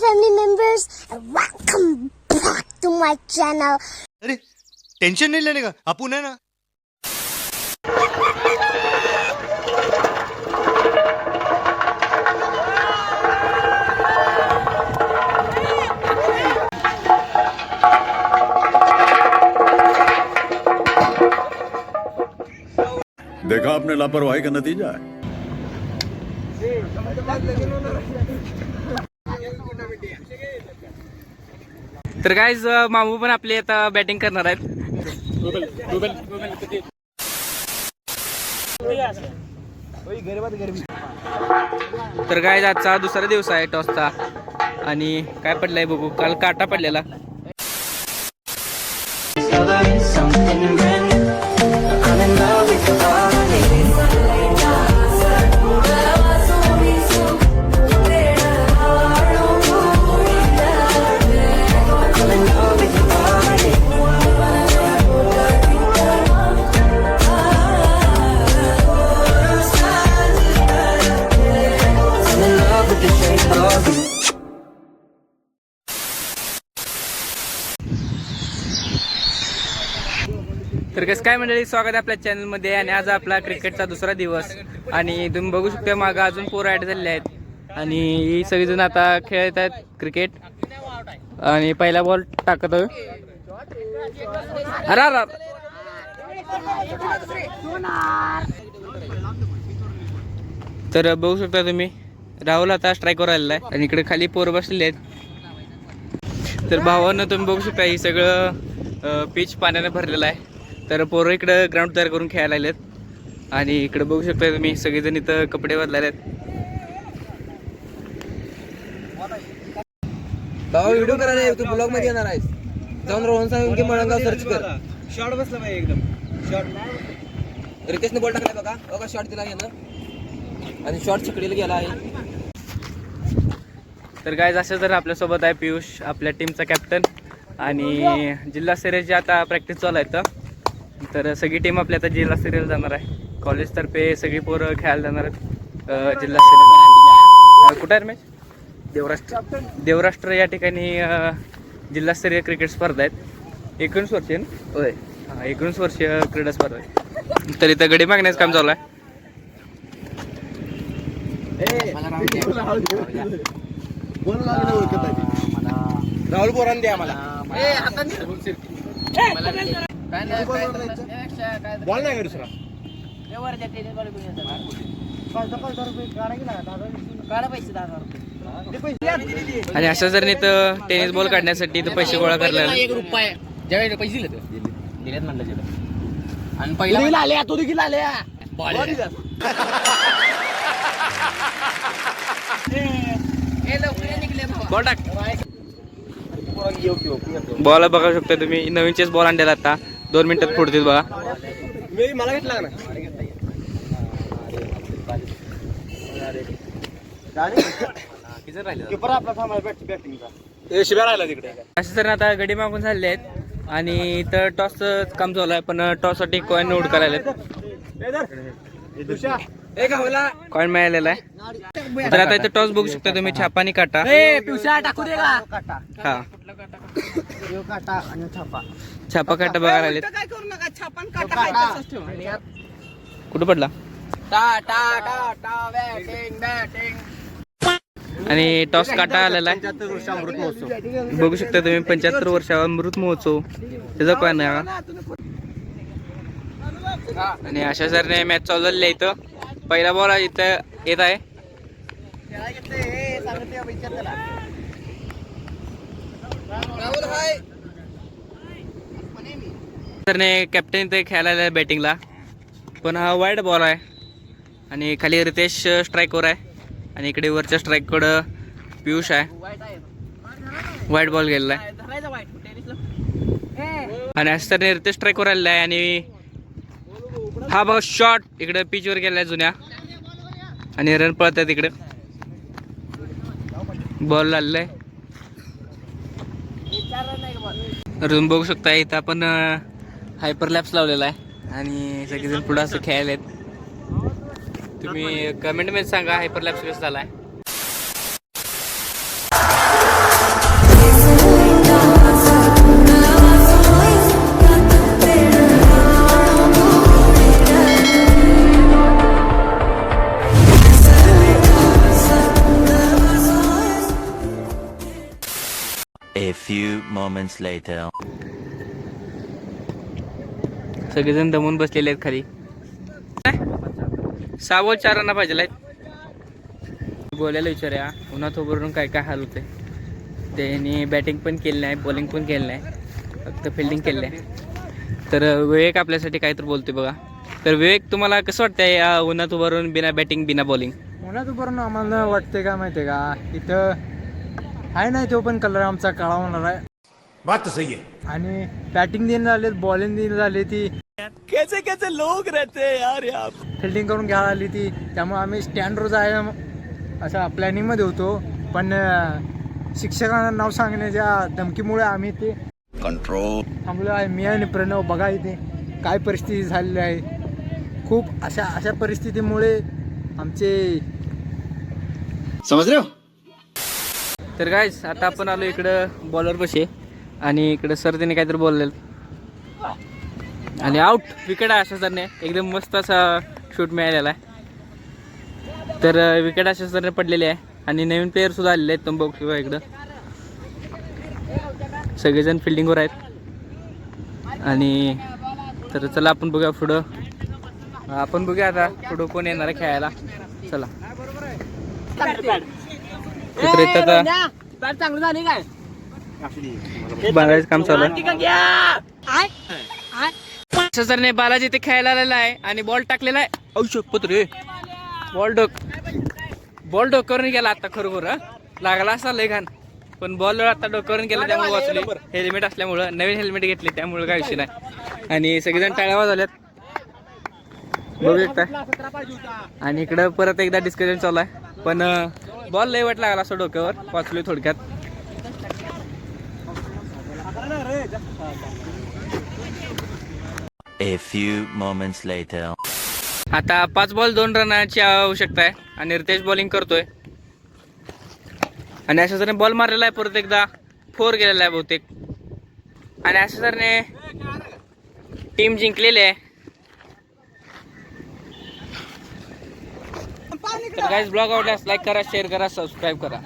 Family members, and welcome back to my channel. अरे tension नाही लेने का आपण आहे ना देखा आपने लापरवाही का नतीजा है तर काय मामू पण आपले आता बॅटिंग करणार आहेत. तर काय आजचा दुसरा दिवस आहे टॉसचा. आणि काय पडलाय बघू. काल काटा पडलेला. तर कसं काय मंडळी स्वागत आहे आपल्या चॅनलमध्ये आणि आज आपला क्रिकेटचा दुसरा दिवस. आणि तुम्ही बघू शकता मागं अजून पोरं ॲड झालेले आहेत. आणि ही सगळीजण आता खेळत आहेत क्रिकेट आणि पहिला बॉल टाकत आहे. अरे अरे तर बघू शकता तुम्ही राहुल आता स्ट्राईकवर आलेला आहे. आणि इकडे खाली पोरं बसलेले आहेत. तर भावानं तुम्ही बघू शकता हे सगळं पिच पाण्याने भरलेलं आहे. तर पोरं इकडं ग्राउंड तयार करून खेळायला लागलेत. आणि इकडे बघू शकता तुम्ही सगळेजण इथं कपडे बदलायला आहेत भावा व्हिडिओ करायला तू ब्लॉगमध्ये येणार आहेस. जाऊन रोहन सांगून की मळंगाव सर्च कर. शॉर्ट बसला पाहिजे एकदम. शॉर्ट रितेशने बॉल टाकलाय बघा. बघा शॉट दिला यानं. आणि शॉट छिकडीला गेला आहे. तर काय असं तर आपल्यासोबत आहे पियुष आपल्या टीमचा कॅप्टन आणि जिल्हा स्तरीयची आता प्रॅक्टिस चालू आहे इथं. तर सगळी टीम आपली आता जिल्हा स्तरीयला जाणार आहे. कॉलेजतर्फे सगळी पोरं खेळायला जाणार आहेत. जिल्हा स्तरीय कुठं आहे रमेश? देवराष्ट्र. देवराष्ट्र या ठिकाणी जिल्हास्तरीय क्रिकेट स्पर्धा आहेत. एकोणीस वर्षीय ना? होय. हां एकोणीस वर्षीय क्रीडा स्पर्धा आहे. तर इथं गडी मागण्याचं काम चालू आहे. राहुल बोरान द्या मला बॉल नाही? का दुसरा आणि असं जर नाही तर टेनिस बॉल काढण्यासाठी इथं पैसे गोळा करायला एक रुपये. ज्यावेळी पैसे दिले दिलेत म्हणलं तिथं. आणि पहिला आल्या तू देखील आल्या बॉल टाक. बॉल बघा शकता तुम्ही. नवीन चेस बॉल आणलेला आता. दोन मिनिटात फोडतील बघा. मी मला घेतला ना किपर आपला थांबाय बॅटिंगचा शिब्या राहिला? तिकडे. असे तर आता गडी मागून झालेले आहेत. आणि इथं टॉसचं काम चालू आहे पण टॉससाठी कॉईन नोट करायला कॉईन मिळालेला आहे. तर आता इथं टॉस बघू शकता तुम्ही छापा आणि काटा. टाकू दे का? हा. छापा काटा बघायला आलेत कुठं पडला? टा टा टा टा बॅटिंग बॅटिंग आणि टॉस काटा आलेला आहे. बघू शकता तुम्ही पंच्याहत्तर वर्ष अमृत महोत्सव. त्याचा काय नाही आणि अशा सरने मॅच चालू झालेली आहे इथं. पहिला बॉल इथं येत आहे. सरने कॅप्टन इथे खेळायला बॅटिंगला पण हा वाईट बॉल आहे. आणि खाली रितेश स्ट्राईकवर आहे. आणि इकडे वरच्या स्ट्राईककडं पियुष आहे. वाईट बॉल गेलेला आहे. आणि असं तर रितेश स्ट्राईकवर आलेला आहे. आणि हा बघा शॉट इकडे पिचवर गेलाय जुन्या. आणि रन पळत आहे तिकडं बॉल लागलेला आहे. बघू शकता इथं आपण हायपरलॅप्स लावलेला आहे. आणि सगळेजण पुढं असं खेळायला आहेत. तुम्ही कमेंटमध्ये सांगा हायपरलॅप्स कसा झाला आहे few moments later. सगळेजण दमून बसलेले आहेत खाली. सहा चारांना पाहिजे आहेत बोलायला विचारूया. उन्हात उभारून काय काय हाल होते त्यांनी बॅटिंग पण केली नाही बॉलिंग पण केली नाही. फक्त फिल्डिंग केली आहे. तर विवेक आपल्यासाठी काय तर बघा. तर विवेक तुम्हाला कसं वाटतंय या उन्हात उभारून बिना बॅटिंग बिना बॉलिंग उन्हात उभारून आम्हाला वाटते का माहितीये का? इथं आहे नाही तो पण कलर आमचा काळा होणार आहे. बात तो सही है। आणि बॅटिंग दिन झाले बॉलिंग दिन झाली ती. कैसे कैसे लोग रहते हैं यार यहाँ। फिल्डिंग करून घ्यायला आली ती. त्यामुळे आम्ही स्टँड रोज आहे असा प्लॅनिंगमध्ये होतो. पण अं, शिक्षकांना नाव सांगण्याच्या धमकीमुळे आम्ही ते कंट्रोल थांबलो आहे. मी आणि प्रणव बघा इथे काय परिस्थिती झालेली आहे. खूप अशा अशा परिस्थितीमुळे आमचे समझ रहे हो तर काय आता आपण आलो इकडं बॉलर पशी. आणि इकडं सर त्यांनी काहीतरी बोललेलं. आणि आउट विकेट आहे एकदम मस्त असा शूट मिळालेला आहे. तर विकेट अशा सरने पडलेली आहे. आणि नवीन प्लेअर सुद्धा आलेले आहेत. बघू शकता इकडं. सगळेजण फिल्डिंगवर आहेत. आणि तर चला आपण बघूया पुढं. आपण बघूया आता पुढं कोण येणार आहे खेळायला. चला. आता चांगलं झाली काय? बालाजी काम चालू आहे. सरने बालाजी ते खेळायला आलेला आहे आणि बॉल टाकलेला आहे. औषध पत्र बॉल डोक. बॉल डोक्यावरून गेला आता खरोखर हं. लागला असा लय घाण. पण बॉल आता डोक्यावरून गेला त्यामुळे वाचले. हेल्मेट असल्यामुळं नवीन हेल्मेट घेतले त्यामुळे काय विषय नाही. आणि सगळेजण टाळ्या वाजवल्यात. बघू शकता. आणि इकडं परत एकदा डिस्कशन चालू आहे. पण बॉल लय वाट लागला असं डोक्यावर वाचलोय थोडक्यात. A few moments later. आता पाच बॉल दोन रनाची आवश्यकता आहे आणि रितेश बॉलिंग करतोय. आणि अशा तऱ्हेने बॉल मारलेला आहे परत एकदा. फोर गेलेला आहे बहुतेक. आणि अशा तऱ्हेने टीम जिंकलेली आहे. तर गाईज ब्लॉग आवडल्यास लाईक करा शेअर करा सबस्क्राईब करा.